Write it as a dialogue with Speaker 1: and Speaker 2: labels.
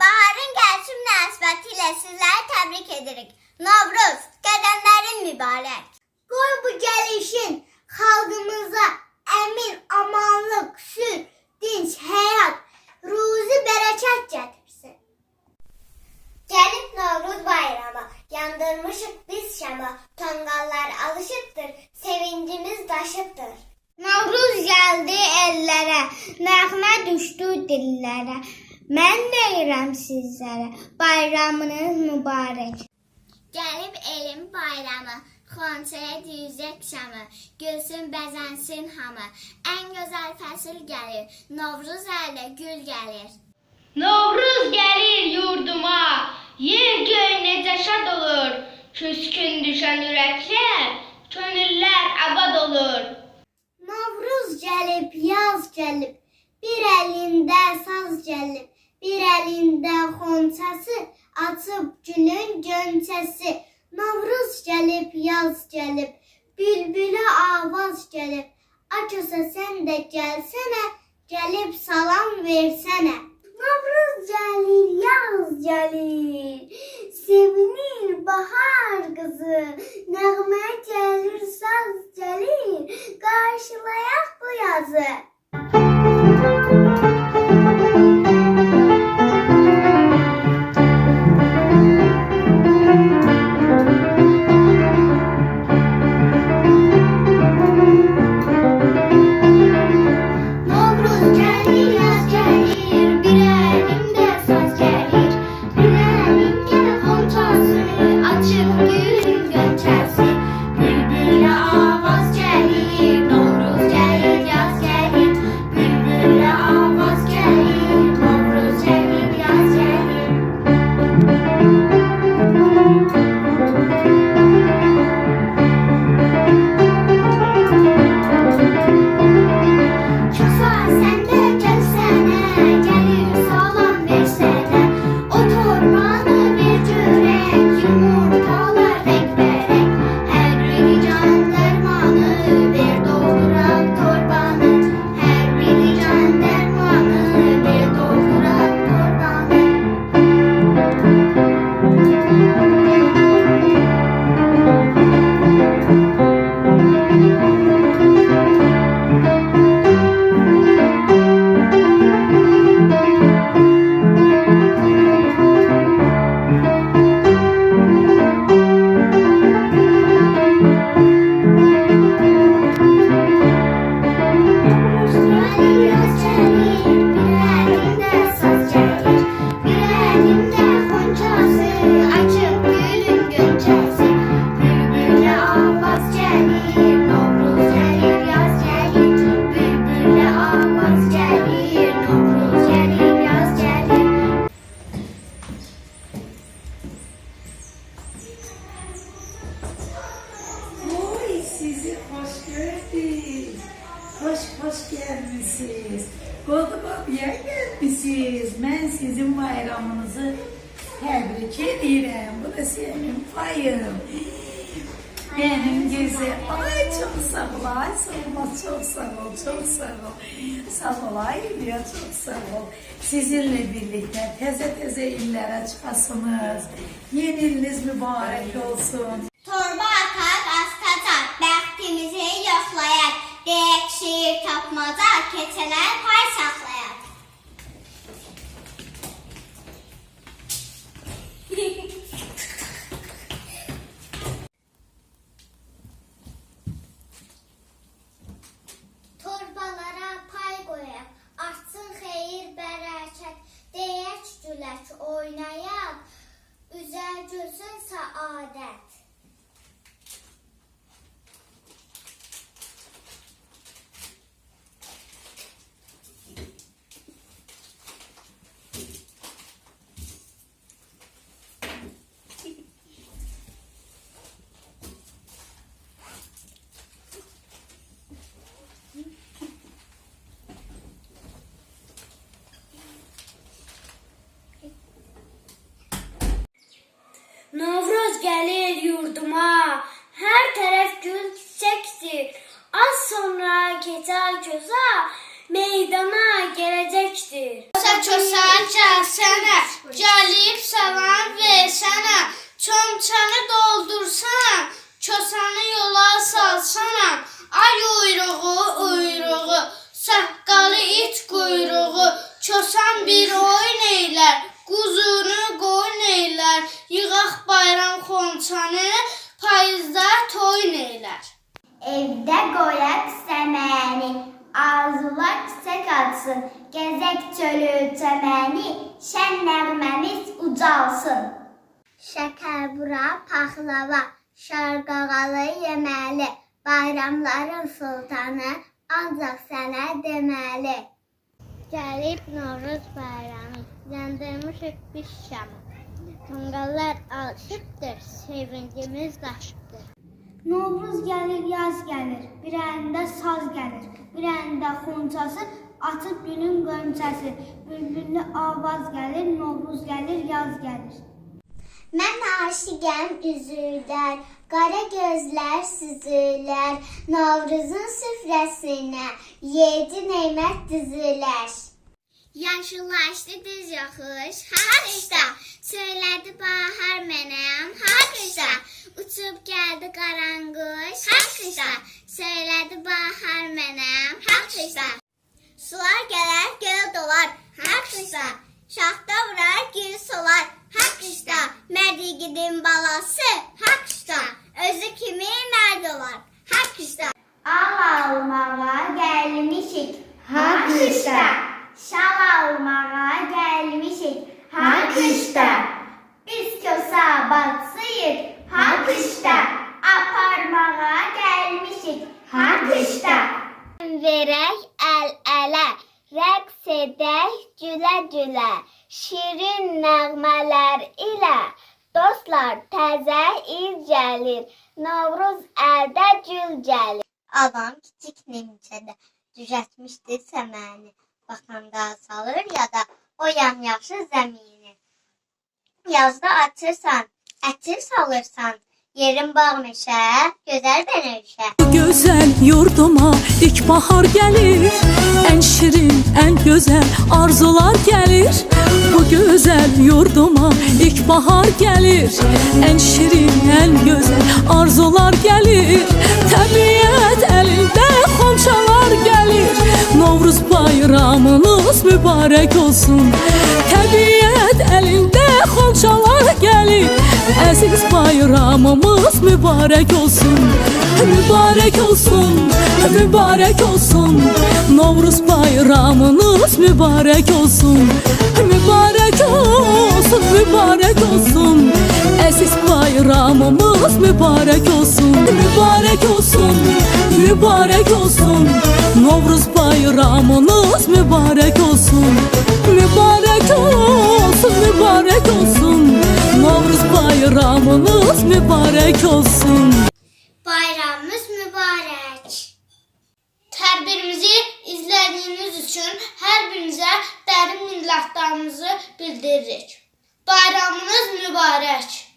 Speaker 1: Baharın gelişi münasebetiyle sizleri tebrik ederek. Novruz, qədəmlərin mübarək. Qoy bu gəlişin xalqımıza əmin, amanlıq, sülh, dinç, həyat, ruzi bərəkət gətirsin. Gəlib Novruz bayramı, yandırmışıq biz şama, tonqallar alışıbdır, sevincimiz daşıbdır. Novruz gəldi ellərə, nəğmə düşdü dillərə. Mən deyirəm sizlərə, bayramınız mübarək. Gəlib elin bayramı, xonçaya düzək şamı, gülsün bəzənsin hamı. Ən gözəl fəsil gəlir, Novruz əldə gül gəlir.
Speaker 2: Novruz gəlir yurduma, yer göy necə şad olur. Küskün düşən ürəklər, könüllər abad olur.
Speaker 1: Novruz gəlib, yaz gəlib, bir əlində saz gəlib, bir əlində xonçası, açıb gülün gönçəsi. Novruz gəlib, yaz gəlib, bülbülə avaz gəlib. Açasa sən də gəlsənə, gəlib salam versənə. Novruz gəlir, yaz gəlir, sevinir bahar qızı, nəğmə gəlir, saz gəlir, qarşılayaq bu yazı.
Speaker 3: Hoş hoş gelmişsiniz. Kodumabıya gelmişsiniz. Ben sizin bayramınızı tebrik ederim. Bu da senin payın. Benim güzel. Ay çok sağ ol. Ay sağ ol. Çok sağ ol. Çok sağ ol. Sağ ol. Ay ya çok sağ ol. Sizinle birlikte teze teze illere çıkasınız. Yeni iliniz mübarek olsun.
Speaker 1: Şiir tapmaca, keçənər pay
Speaker 4: Gəlir yurduma, hər tərəf gül çiçəkdir. Az sonra keçər gözə, meydana gələcəkdir.
Speaker 1: Başa
Speaker 2: çosa gelsene, gelip salam versene, çomçanı doldursana, çosanı yola salsana, ay uyruğu uyruğu, saqqalı it quyruğu, çosan bir oyun eylər,
Speaker 1: çəməni, şən nəğməmiz ucalsın. Şəkər bura paxlava, şarqağalı yeməli, bayramların sultanı ancaq sənə deməli. Gəlib Novruz bayramı, yandırmışıq biz şamı. Tonqallar alışıbdır, sevincimiz daşıbdır. Novruz gəlir, yaz gəlir, bir əlində saz gəlir, bir əlində xonçası, açıb günün qönçəsi, bülbüllü avaz gəlir, Novruz gəlir, yaz gəlir. Mən aşiqəm üzürlər, qara gözlər süzürlər, Novruzun süfrəsinə yedi nemət düzürlər. Yaşıllaşdı düz yoxuş, har qışda, söylədi bahar mənəm, har qışda, uçub gəldi qaranquş, har qışda, söylədi bahar mənəm, har qışda. Sular gələr, göl dolar, har qışda, şaxta vurar, gül solar, har qışda, mərd yiğidin balası, har qışda, özü kimi mərd olar, har qışda. Al almağa gəlmişik, har qışda. Şal almağa gəlmişik, har qışda. Biz kösa batsıyıq, har qışda. Aparmağa gəlmişik, har qışda. Verək əl-ələ, rəqs edək gülə-gülə. Şirin nəğmələr ilə dostlar təzə il gəlir. Novruz əldə gül gəlir. Adam kiçik nimçədə düzəltmişdi səməni. Baxanda salır ya da o yamyaşı zəmini. Yazda açırsan, ətir salırsan, yerin bağ meşə, gözəl bənövşə.
Speaker 5: Güzel yurduma ilkbahar gelir. En şirin, en güzel arzular gelir. Bu güzel yurduma ilkbahar gelir. En şirin, en güzel arzular gelir. Tabiat elinde xonçalar gelir. Novruz bayramınız mübarek olsun bayramımız mübarek olsun. Mübarek olsun, mübarek olsun. Novruz bayramınız mübarek olsun. Mübarek olsun, mübarek olsun. Aziz bayramımız mübarek olsun. Mübarek olsun, mübarek olsun. Novruz bayramınız mübarek olsun. Mübarek olsun, mübarek olsun. Novruz Bayramınız mübarek olsun.
Speaker 1: Bayramımız mübarek.
Speaker 2: Terbiyemizi izlediğiniz için her birinize derin minnetlarımızı bildirir. Bayramınız mübarek.